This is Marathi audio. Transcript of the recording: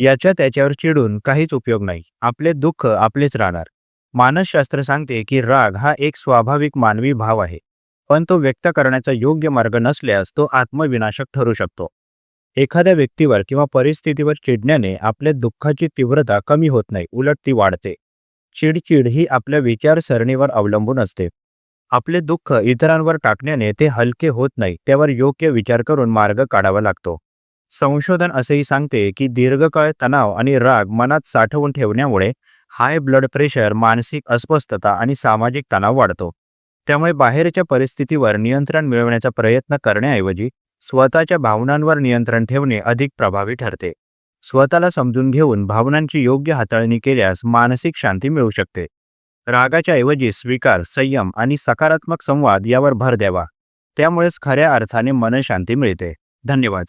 याच्या त्याच्यावर चिडून काहीच उपयोग नाही. आपले दुःख आपलेच राहणार. मानसशास्त्र सांगते की राग हा एक स्वाभाविक मानवी भाव आहे. पण तो व्यक्त करण्याचा योग्य मार्ग नसल्यास तो आत्मविनाशक ठरू शकतो. एखाद्या व्यक्तीवर किंवा परिस्थितीवर चिडण्याने आपल्या दुःखाची तीव्रता कमी होत नाही उलट ती वाढते. चिडचिड ही आपल्या विचारसरणीवर अवलंबून असते. आपले दुःख इतरांवर टाकण्याने ते हलके होत नाही त्यावर योग्य विचार करून मार्ग काढावा लागतो. संशोधन असेही सांगते की दीर्घकाळ तणाव आणि राग मनात साठवून ठेवण्यामुळे हाय ब्लड प्रेशर मानसिक अस्वस्थता आणि सामाजिक तणाव वाढतो. त्यामुळे बाहेरच्या परिस्थितीवर नियंत्रण मिळवण्याचा प्रयत्न करण्याऐवजी स्वतःच्या भावनांवर नियंत्रण ठेवणे अधिक प्रभावी ठरते. स्वतःला समजून घेऊन भावनांची योग्य हाताळणी केल्यास मानसिक शांती मिळू शकते. रागाच्या ऐवजी स्वीकार संयम आणि सकारात्मक संवाद यावर भर द्यावा. त्यामुळेच खऱ्या अर्थाने मनशांती मिळते. धन्यवाद.